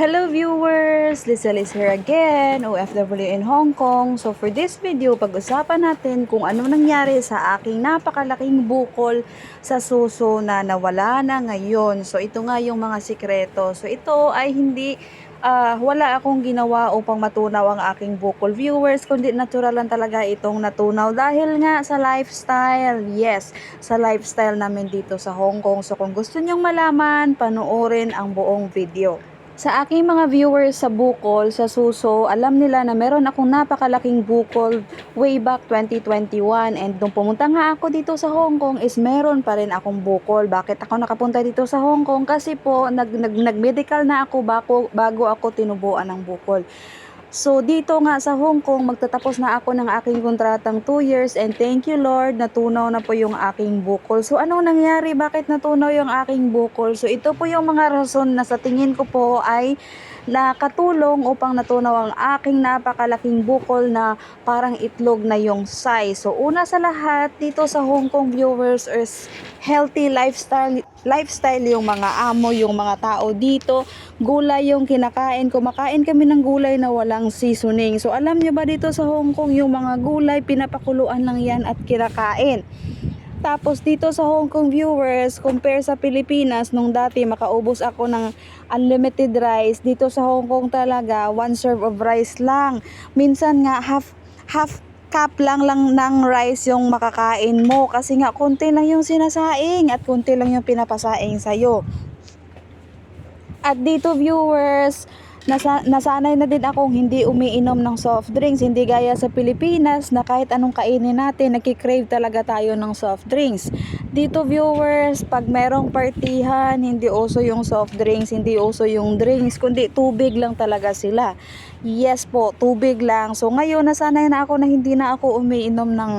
Hello viewers! Lisa Liz here again, OFW in Hong Kong. So for this video, pag-usapan natin kung ano nangyari sa aking napakalaking bukol sa suso na nawala na ngayon. So ito nga yung mga sikreto. So ito ay hindi, ah, wala akong ginawa upang matunaw ang aking bukol viewers, kundi natural lang talaga itong natunaw dahil nga sa lifestyle. Yes, sa lifestyle namin dito sa Hong Kong. So kung gusto nyong malaman, panoorin ang buong video. Sa aking mga viewers sa Bukol, sa Suso, alam nila na meron akong napakalaking Bukol way back 2021 and nung pumunta nga ako dito sa Hong Kong is meron pa rin akong Bukol. Bakit ako nakapunta dito sa Hong Kong? Kasi po nag, nag, nag-medical na ako bago, bago ako tinubuan ng Bukol. So dito nga sa Hong Kong, magtatapos na ako ng aking kontratang 2 years and thank you Lord, natunaw na po yung aking bukol. So anong nangyari? Bakit natunaw yung aking bukol? So ito po yung mga rason na sa tingin ko po ay nakatulong upang natunaw ang aking napakalaking bukol na parang itlog na yung size. So una sa lahat, dito sa Hong Kong viewers is healthy lifestyle lifestyle yung mga amo, yung mga tao dito. Gulay yung kinakain. Kumakain kami ng gulay na walang seasoning. So alam nyo ba dito sa Hong Kong yung mga gulay pinapakuluan lang yan at kinakain. Tapos dito sa Hong Kong viewers, compare sa Pilipinas, nung dati makaubos ako ng unlimited rice, dito sa Hong Kong talaga, one serve of rice lang. Minsan nga half, half cup lang lang ng rice yung makakain mo kasi nga konti lang yung sinasaing at konti lang yung pinapasaing sa'yo. At dito viewers, nasa, nasanay na din akong hindi umiinom ng soft drinks. Hindi gaya sa Pilipinas na kahit anong kainin natin, nakikrave talaga tayo ng soft drinks. Dito viewers, pag merong partihan, hindi uso yung soft drinks, hindi uso yung drinks, kundi tubig lang talaga sila. Yes po, tubig lang. So ngayon nasanay na ako na hindi na ako umiinom ng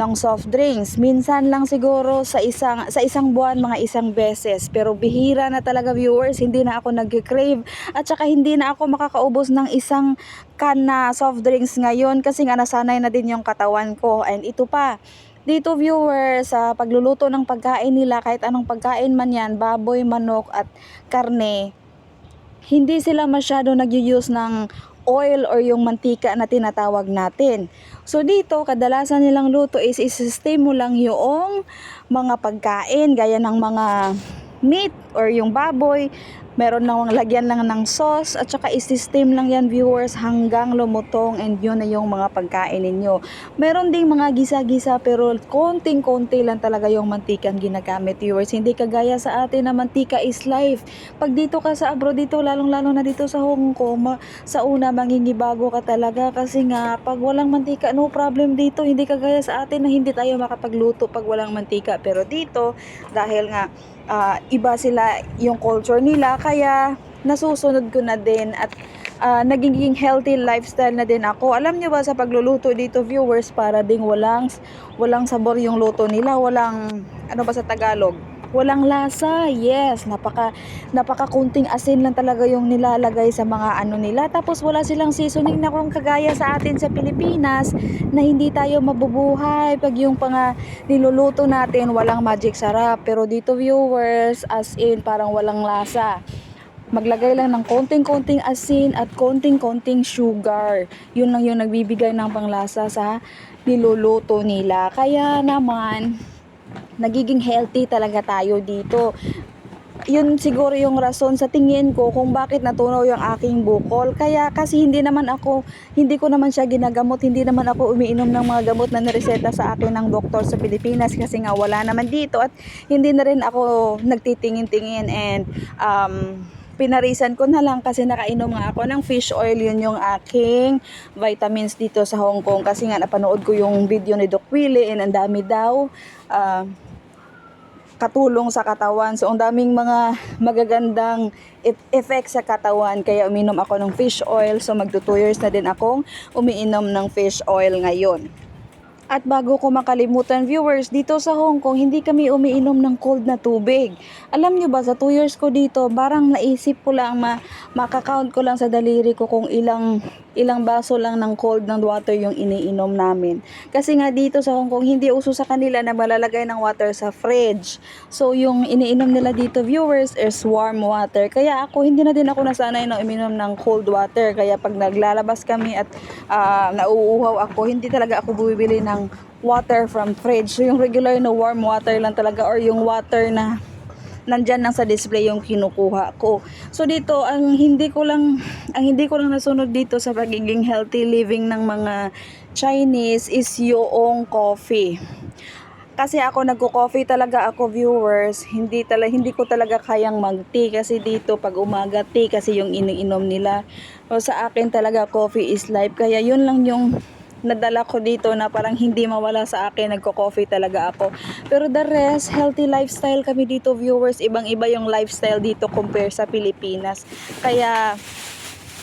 ng soft drinks. Minsan lang siguro sa isang sa isang buwan mga isang beses. Pero bihira na talaga viewers, hindi na ako nag-crave at saka hindi na ako makakaubos ng isang can na soft drinks ngayon kasi nga nasanay na din yung katawan ko. And ito pa, dito viewers, sa pagluluto ng pagkain nila, kahit anong pagkain man yan, baboy, manok at karne, hindi sila masyado nag-use ng oil or yung mantika na tinatawag natin. So dito, kadalasan nilang luto is i-steam mo lang yung mga pagkain gaya ng mga meat or yung baboy. Meron lang lagyan lang ng sauce at saka i-steam lang yan viewers hanggang lumutong and yun na yung mga pagkain ninyo. Meron ding mga gisa-gisa pero konting-konti lang talaga yung mantikang ginagamit viewers. Hindi kagaya sa atin na mantika is life. Pag dito ka sa abroad dito, lalong-lalo na dito sa Hong Kong, sa una mangingibago ka talaga kasi nga pag walang mantika, no problem dito. Hindi kagaya sa atin na hindi tayo makapagluto pag walang mantika. Pero dito, dahil nga ah, iba sila yung culture nila, kaya nasusunod ko na din at ah, nagiging healthy lifestyle na din ako. Alam niyo ba sa pagluluto dito viewers para ding walang walang sabor yung luto nila, walang ano ba sa Tagalog? Walang lasa. Yes, napaka napaka kunting asin lang talaga yung nilalagay sa mga ano nila. Tapos wala silang seasoning na kung kagaya sa atin sa Pilipinas na hindi tayo mabubuhay pag yung panga niluluto natin walang magic sarap. Pero dito viewers, as in parang walang lasa maglagay lang ng konting-konting asin at konting-konting sugar. Yun lang yung nagbibigay ng panglasa sa niluluto nila. Kaya naman, nagiging healthy talaga tayo dito. Yun siguro yung rason sa tingin ko kung bakit natunaw yung aking bukol. Kaya kasi hindi naman ako, hindi ko naman siya ginagamot, hindi naman ako umiinom ng mga gamot na nireseta sa akin ng doktor sa Pilipinas kasi nga wala naman dito at hindi na rin ako nagtitingin-tingin and um, pinarisan ko na lang kasi nakainom nga ako ng fish oil. Yun yung aking vitamins dito sa Hong Kong. Kasi nga napanood ko yung video ni Doc Willie and ang dami daw ah, katulong sa katawan. So, ang daming mga magagandang e- effect sa katawan. Kaya uminom ako ng fish oil. So, magto 2 years na din akong umiinom ng fish oil ngayon. At bago ko makalimutan viewers, dito sa Hong Kong, hindi kami umiinom ng cold na tubig. Alam nyo ba, sa 2 years ko dito, parang naisip ko lang ma makakount ko lang sa daliri ko kung ilang ilang baso lang ng cold ng water yung iniinom namin. Kasi nga dito sa Hong Kong, hindi uso sa kanila na malalagay ng water sa fridge. So, yung iniinom nila dito, viewers, is warm water. Kaya ako, hindi na din ako nasanay na uminom ng cold water. Kaya pag naglalabas kami at ah, nauuhaw ako, hindi talaga ako bumibili ng water from fridge. So, yung regular na warm water lang talaga or yung water na nandyan lang sa display yung kinukuha ko. So dito ang hindi ko lang ang hindi ko lang nasunod dito sa pagiging healthy living ng mga Chinese is yung coffee. Kasi ako nagko-coffee talaga ako viewers, hindi talaga hindi ko talaga kayang mag-tea kasi dito pag umaga tea kasi yung iniinom nila. So sa akin talaga coffee is life kaya yun lang yung nadala ko dito na parang hindi mawala sa akin, nagko-coffee talaga ako. Pero the rest, healthy lifestyle kami dito viewers, ibang-iba yung lifestyle dito compare sa Pilipinas. Kaya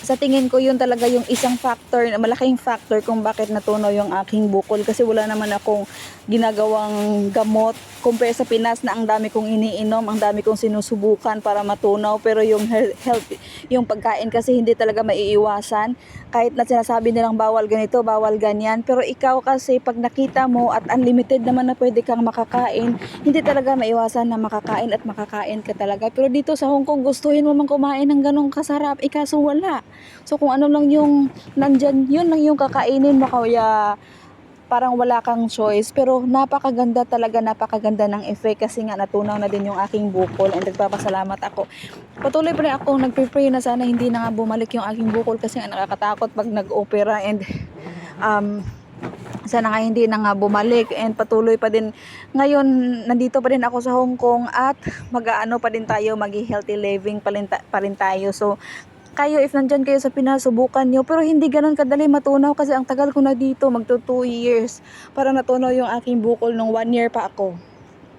sa tingin ko yun talaga yung isang factor, malaking factor kung bakit natunaw yung aking bukol. Kasi wala naman akong ginagawang gamot. Compare sa Pinas na ang dami kong iniinom, ang dami kong sinusubukan para matunaw. Pero yung he- health, yung pagkain kasi hindi talaga maiiwasan. Kahit na sinasabi nilang bawal ganito, bawal ganyan. Pero ikaw kasi pag nakita mo at unlimited naman na pwede kang makakain, hindi talaga maiwasan na makakain at makakain ka talaga. Pero dito sa Hong Kong gustuhin mo man kumain ng ganong kasarap, ikaso wala so kung ano lang yung nandyan, yun lang yung kakainin mo kaya parang wala kang choice. Pero napakaganda talaga napakaganda ng effect kasi nga natunaw na din yung aking bukol and nagpapasalamat ako. Patuloy pa rin ako nagpe-pray na sana hindi na nga bumalik yung aking bukol kasi nga nakakatakot pag nag-opera and um, sana nga hindi na nga bumalik. And patuloy pa din ngayon nandito pa din ako sa Hong Kong at mag-aano pa din tayo magi healthy living pa rin, ta- pa rin tayo. So kayo if nandyan kayo sa Pinas subukan nyo pero hindi ganun kadali matunaw kasi ang tagal ko na dito magto 2 years para natunaw yung aking bukol nung 1 year pa ako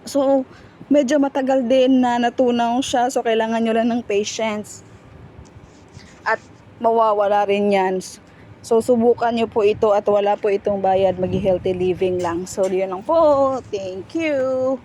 so medyo matagal din na natunaw siya so kailangan nyo lang ng patience at mawawala rin yan So, subukan nyo po ito at wala po itong bayad. Mag-healthy living lang. So, yun lang po. Thank you.